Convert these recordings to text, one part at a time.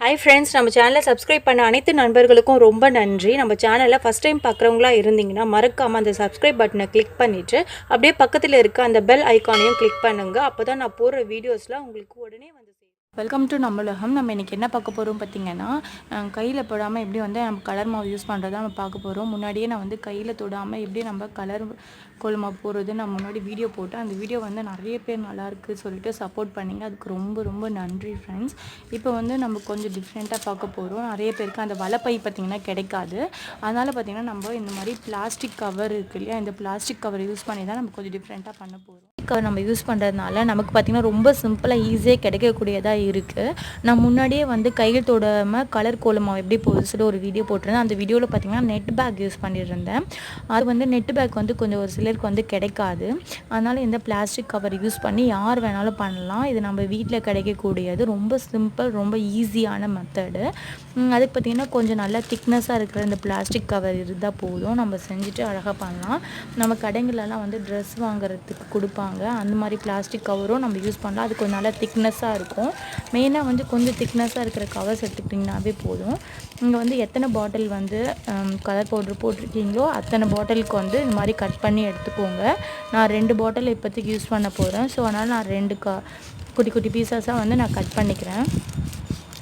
Hi friends நம்ம சேனலை subscribe பண்ண அனைத்து நண்பர்களுக்கும் ரொம்ப நன்றி. நம்ம சேனலை ஃபஸ்ட் டைம் பார்க்குறவங்களா இருந்தீங்கன்னா மறக்காமல் அந்த சப்ஸ்கிரைப் பட்டனை கிளிக் பண்ணிவிட்டு அப்படியே பக்கத்தில் இருக்க அந்த பெல் ஐக்கானையும் கிளிக் பண்ணுங்கள் அப்போ தான் நான் போடுற வீடியோஸ்லாம் உங்களுக்கு உடனே வந்து வெல்கம் டு நம்மளுகம் நம்ம இன்றைக்கி என்ன பார்க்க போகிறோம் பார்த்திங்கன்னா கையில் போடாமல் எப்படி வந்து நம்ம கலர் மாவு யூஸ் பண்ணுறதா நம்ம பார்க்க போகிறோம் முன்னாடியே நான் வந்து கையில் தொடாமல் எப்படி நம்ம கலர் கோலம் மாவு போடுறது நான் முன்னாடி வீடியோ போட்டேன். அந்த வீடியோ வந்து நிறைய பேர் நல்லாயிருக்கு சொல்லிட்டு சப்போர்ட் பண்ணிங்க. அதுக்கு ரொம்ப ரொம்ப நன்றி ஃப்ரெண்ட்ஸ் இப்போ வந்து நம்ம கொஞ்சம் டிஃப்ரெண்ட்டாக பார்க்க போகிறோம் நிறைய பேருக்கு அந்த வலைப்பை பார்த்திங்கன்னா கிடைக்காது. அதனால் பார்த்திங்கன்னா நம்ம இந்த மாதிரி பிளாஸ்டிக் கவர் இருக்கு இல்லையா இந்த பிளாஸ்டிக் கவர் யூஸ் பண்ணி தான் நம்ம கொஞ்சம் டிஃப்ரெண்ட்டாக பண்ண போகிறோம் கவர் நம்ம யூஸ் பண்ணுறதுனால நமக்கு பார்த்திங்கன்னா ரொம்ப சிம்பிளாக ஈஸியாக கிடைக்கக்கூடியதாக இருக்குது நான் முன்னாடியே வந்து கையில் தொடாமல் கலர் கோலமாக எப்படி போகுது சொல்லி ஒரு வீடியோ போட்டிருந்தேன். அந்த வீடியோவில் பார்த்திங்கன்னா நெட் பேக் யூஸ் பண்ணியிருந்தேன். அது வந்து நெட் பேக் வந்து கொஞ்சம் ஒரு சிலருக்கு வந்து கிடைக்காது. அதனால் இந்த பிளாஸ்டிக் கவர் யூஸ் பண்ணி யார் வேணாலும் பண்ணலாம். இது நம்ம வீட்டில் கிடைக்கக்கூடியது. ரொம்ப சிம்பிள் ரொம்ப ஈஸியான மெத்தடு அதுக்கு பார்த்திங்கன்னா கொஞ்சம் நல்லா திக்னஸாக இருக்கிற இந்த பிளாஸ்டிக் கவர் இருந்தால் போதும். நம்ம செஞ்சுட்டு அழகாக பண்ணலாம். நம்ம கடைங்களெல்லாம் வந்து ட்ரெஸ் வாங்குறதுக்கு கொடுப்பாங்க. அந்த மாதிரி பிளாஸ்டிக் கவரும் நம்ம யூஸ் பண்ணலாம். அது கொஞ்சம் நல்லா திக்னஸாக இருக்கும். மெயினாக வந்து கொஞ்சம் திக்னஸாக இருக்கிற கவர்ஸ் எடுத்துக்கிட்டிங்கனாவே போதும். இங்கே வந்து எத்தனை பாட்டில் வந்து கலர் பவுட்ரு போட்டிருக்கீங்களோ அத்தனை பாட்டிலுக்கு வந்து இந்த மாதிரி கட் பண்ணி எடுத்துக்கோங்க. நான் ரெண்டு பாட்டில் இப்போதைக்கு யூஸ் பண்ண போகிறேன் ஸோ அதனால் நான் ரெண்டு க குட்டி குட்டி பீசஸாக வந்து நான் கட் பண்ணிக்கிறேன்.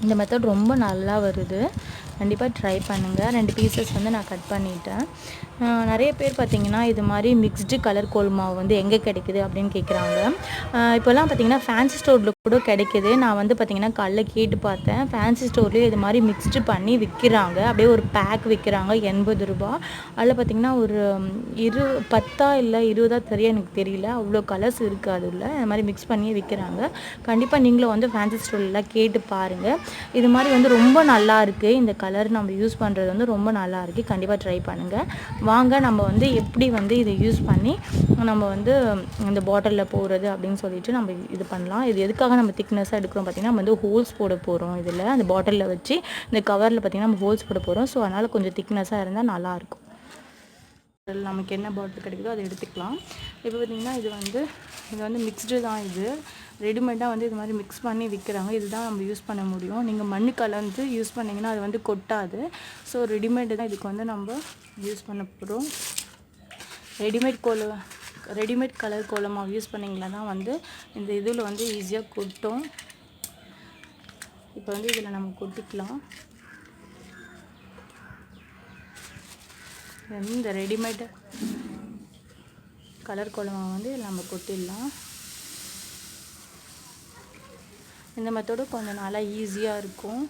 இந்த மெத்தட் ரொம்ப நல்லா வருது. கண்டிப்பாக ட்ரை பண்ணுங்கள் ரெண்டு பீசஸ் வந்து நான் கட் பண்ணிட்டேன். நிறைய பேர் பார்த்திங்கன்னா இது மாதிரி மிக்ஸ்டு கலர் கோல் மாவு வந்து எங்கே கிடைக்குது அப்படின்னு கேட்குறாங்க. இப்போல்லாம் பார்த்தீங்கன்னா ஃபேன்சி ஸ்டோரில் கூட கிடைக்குது. நான் வந்து பார்த்திங்கன்னா காலைல கேட்டு பார்த்தேன். ஃபேன்சி ஸ்டோர்லேயே இது மாதிரி மிக்ஸ்டு பண்ணி விற்கிறாங்க. அப்படியே ஒரு பேக் விற்கிறாங்க. எண்பது ரூபா. அதில் பார்த்தீங்கன்னா ஒரு இரு பத்தா இல்லை இருபதா தெரிய எனக்கு தெரியல. அவ்வளோ கலர்ஸ் இருக்குது அதில். இந்த மாதிரி மிக்ஸ் பண்ணியே விற்கிறாங்க. கண்டிப்பாக நீங்களும் வந்து ஃபேன்சி ஸ்டோர்லாம் கேட்டு பாருங்கள் இது மாதிரி வந்து ரொம்ப நல்லா இருக்குது இந்த கலர் நம்ம யூஸ் பண்ணுறது வந்து ரொம்ப நல்லா இருக்குது கண்டிப்பாக ட்ரை பண்ணுங்கள் வாங்க நம்ம வந்து எப்படி வந்து இதை யூஸ் பண்ணி நம்ம வந்து இந்த பாட்டிலில் போடுறது அப்படின்னு சொல்லிட்டு நம்ம இது பண்ணலாம். இது எதுக்காக நம்ம திக்னஸாக எடுக்கிறோம் பார்த்திங்கன்னா நம்ம வந்து ஹோல்ஸ் போட போகிறோம் இதில். அந்த பாட்டிலில் வச்சு இந்த கவரில் பார்த்திங்கன்னா நம்ம ஹோல்ஸ் போட போகிறோம் ஸோ அதனால் கொஞ்சம் திக்னஸாக இருந்தால் நல்லாயிருக்கும் நமக்கு என்ன பாட்டில் கிடைக்குதோ அதை எடுத்துக்கலாம். இப்போ பார்த்திங்கன்னா இது வந்து இது வந்து மிக்ஸ்டு தான் இது. ரெடிமேடாக வந்து இது மாதிரி மிக்ஸ் பண்ணி விற்கிறாங்க இதுதான் நம்ம யூஸ் பண்ண முடியும். நீங்கள் மண்ணு கலந்து யூஸ் பண்ணிங்கன்னா அது வந்து கொட்டாது. ஸோ ரெடிமேடு தான் இதுக்கு வந்து நம்ம யூஸ் பண்ண போகிறோம் ரெடிமேட் கோல ரெடிமேட் கலர் கோலமாக யூஸ் பண்ணிங்களா தான் வந்து இந்த இதில் வந்து ஈஸியாக கொட்டும். இப்போ வந்து இதில் நம்ம கொட்டிக்கலாம். இந்த ரெடிமேட் கலர் கோலமாக வந்து நம்ம கொட்டிடலாம். இந்த மெத்தடு கொஞ்சம் நல்லா ஈஸியாக இருக்கும்.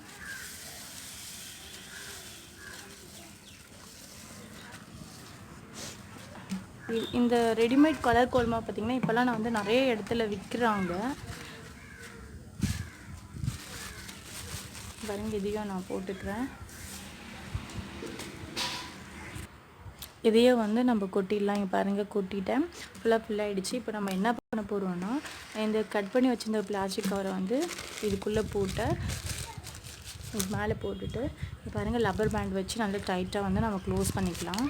இந்த ரெடிமேட் கலர் கோல்மா பார்த்தீங்கன்னா இப்போல்லாம் நான் வந்து நிறைய இடத்துல விற்கிறாங்க பாருங்க இதையும் நான் போட்டுக்கிறேன். இதையே வந்து நம்ம கொட்டிடலாம். இங்கே பாருங்கள் கொட்டிட்டேன். ஃபுல்லாக ஃபுல்லாகிடுச்சு இப்போ நம்ம என்ன பண்ண போகிறோம்னா இந்த கட் பண்ணி வச்சுருந்த பிளாஸ்டிக் கவரை வந்து இதுக்குள்ளே போட்டு இது மேலே போட்டுட்டு இப்போ பாருங்கள் லப்பர் பேண்ட் வச்சு நல்லா டைட்டாக வந்து நம்ம க்ளோஸ் பண்ணிக்கலாம்.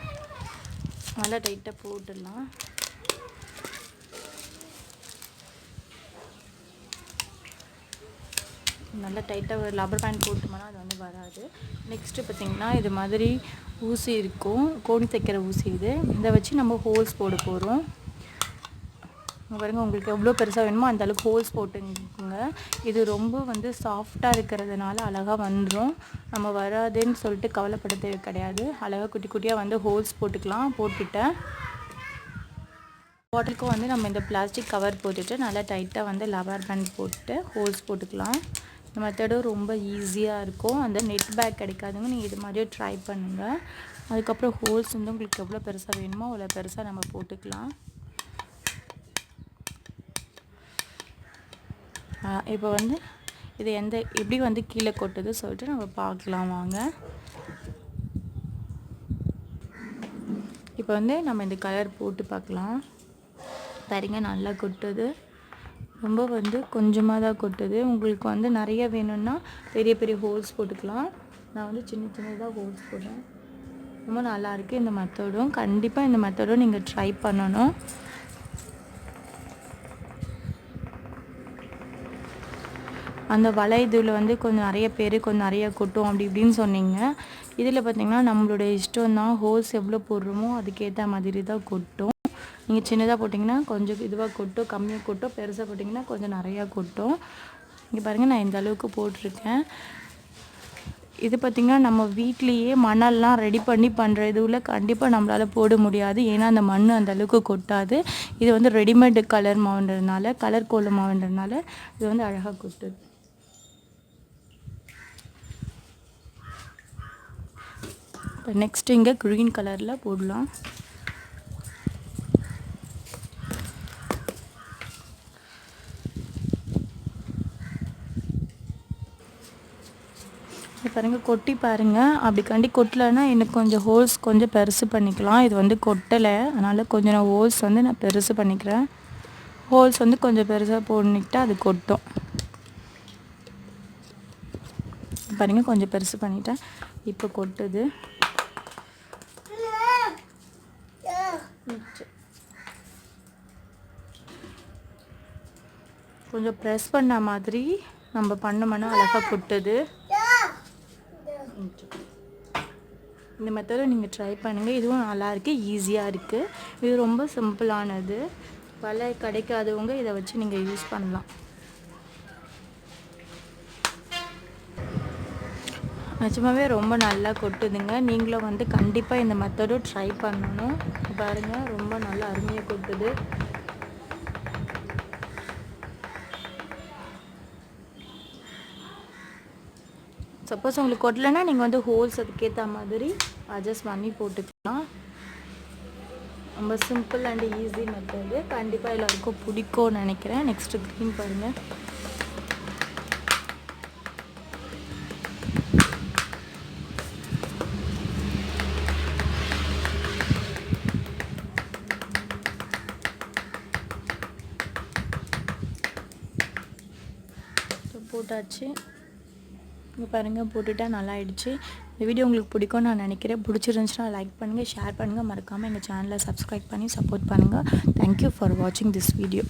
நல்லா டைட்டாக போட்டுடலாம். நல்லா டைட்டாக ஒரு லப்பர் பேண்ட் போட்டோம்னா அது வந்து வராது. நெக்ஸ்ட்டு பார்த்திங்கன்னா இது மாதிரி ஊசி இருக்கும். கோணி தைக்கிற ஊசி இது. இதை வச்சு நம்ம ஹோல்ஸ் போட போகிறோம் பாருங்கள் உங்களுக்கு எவ்வளோ பெருசாக வேணுமோ அந்த அளவுக்கு ஹோல்ஸ் போட்டுங்க இது ரொம்ப வந்து சாஃப்டாக இருக்கிறதுனால அழகாக வந்துடும் நம்ம வராதுன்னு சொல்லிட்டு கவலைப்பட தேவை கிடையாது. அழகாக குட்டி குட்டியாக வந்து ஹோல்ஸ் போட்டுக்கலாம். போட்டுட்டேன் பாட்டிலுக்கும் வந்து நம்ம இந்த பிளாஸ்டிக் கவர் போட்டுட்டு நல்லா டைட்டாக வந்து லவர் பேண்ட் போட்டு ஹோல்ஸ் போட்டுக்கலாம். இந்த மெத்தடும் ரொம்ப ஈஸியாக இருக்கும். அந்த நெட் பேக் கிடைக்காதுங்க. நீங்கள் இது மாதிரியே ட்ரை பண்ணுங்கள் அதுக்கப்புறம் ஹோல்ஸ் வந்து உங்களுக்கு எவ்வளோ பெருசாக வேணுமோ அவ்வளோ பெருசாக நம்ம போட்டுக்கலாம். இப்போ வந்து இது எந்த எப்படி வந்து கீழே கொட்டுது சொல்லிட்டு நம்ம பார்க்கலாம் வாங்க. இப்போ வந்து நம்ம இந்த கலர் போட்டு பார்க்கலாம். பாருங்க நல்லா கொட்டுது. ரொம்ப வந்து கொஞ்சமாக தான் கொட்டுது. உங்களுக்கு வந்து நிறைய வேணும்னா பெரிய பெரிய ஹோல்ஸ் போட்டுக்கலாம். நான் வந்து சின்ன சின்னதாக ஹோல்ஸ் போடுறேன். ரொம்ப நல்லாயிருக்கு இந்த மெத்தடும் கண்டிப்பாக இந்த மெத்தடும் நீங்கள் ட்ரை பண்ணணும். அந்த வலை இதில் வந்து கொஞ்சம் நிறைய பேர் கொஞ்சம் நிறைய கொட்டும் அப்படி இப்படின்னு சொன்னீங்க. இதில் பார்த்தீங்கன்னா நம்மளுடைய இஷ்டம் தான் ஹோல்ஸ் எவ்வளோ போடுறோமோ அதுக்கேற்ற மாதிரி தான் கொட்டும். நீங்கள் சின்னதாக போட்டிங்கன்னா கொஞ்சம் இதுவாக கொட்டும் கம்மியாக கொட்டும் பெருசாக போட்டிங்கன்னா கொஞ்சம் நிறையா கொட்டும். இங்கே பாருங்கள் நான் இந்த அளவுக்கு போட்டிருக்கேன். இது பார்த்திங்கன்னா நம்ம வீட்லேயே மணல்லாம் ரெடி பண்ணி பண்ணுற இதுவில் கண்டிப்பாக நம்மளால் போட முடியாது. ஏன்னா அந்த மண் அந்த அளவுக்கு கொட்டாது. இது வந்து ரெடிமேடு கலர் மாவுன்றதுனால கலர் கோலம் மாவுன்றதுனால இது வந்து அழகாக கொட்டுது. இப்போ நெக்ஸ்ட் இங்கே க்ரீன் கலரில் போடலாம். பாருங்கள் கொட்டி பாருங்கள் அப்படிக்காண்டி கொட்டலைன்னா எனக்கு கொஞ்சம் ஹோல்ஸ் கொஞ்சம் பெருசு பண்ணிக்கலாம். இது வந்து கொட்டலை. அதனால் கொஞ்சம் நான் ஹோல்ஸ் வந்து நான் பெருசு பண்ணிக்கிறேன். ஹோல்ஸ் வந்து கொஞ்சம் பெருசாக போட்டுக்கிட்டா அது கொட்டும். பாருங்கள் கொஞ்சம் பெருசு பண்ணிட்டேன். இப்போ கொட்டுது. கொஞ்சம் ப்ரெஸ் பண்ண மாதிரி நம்ம பண்ணோம்னா அழகாக கொட்டுது இந்த மெத்தடை நீங்கள் ட்ரை பண்ணுங்கள் இதுவும் நல்லாயிருக்கு ஈஸியாக இருக்குது இது ரொம்ப சிம்பிளானது வலை கிடைக்காதவங்க இதை வச்சு நீங்கள் யூஸ் பண்ணலாம். நிஜமாவே ரொம்ப நல்லா கொட்டுதுங்க. நீங்களும் வந்து கண்டிப்பாக இந்த மெத்தடும் ட்ரை பண்ணணும். பாருங்கள் ரொம்ப நல்லா அருமையாக கொட்டுது. சப்போஸ் உங்களுக்கு கொட்டலைன்னா நீங்கள் வந்து ஹோல்ஸ் அதுக்கேற்ற மாதிரி அட்ஜஸ்ட் பண்ணி போட்டுக்கலாம். ரொம்ப சிம்பிள் அண்ட் ஈஸி மெத்தடு கண்டிப்பாக எல்லாருக்கும் பிடிக்கும்னு நினைக்கிறேன். நெக்ஸ்ட்டு க்ரீன் பாருங்கள் போட்டாச்சு. இங்கே பாருங்கள் போட்டுட்டா நல்லா ஆயிடுச்சு இந்த வீடியோ உங்களுக்கு பிடிக்கும்னு நான் நினைக்கிறேன். பிடிச்சிருந்துச்சுன்னா லைக் பண்ணுங்கள் ஷேர் பண்ணுங்கள் மறக்காமல் எங்கள் சேனலை சப்ஸ்கிரைப் பண்ணி சப்போர்ட் பண்ணுங்கள் தேங்க்யூ ஃபார் வாட்சிங் திஸ் வீடியோ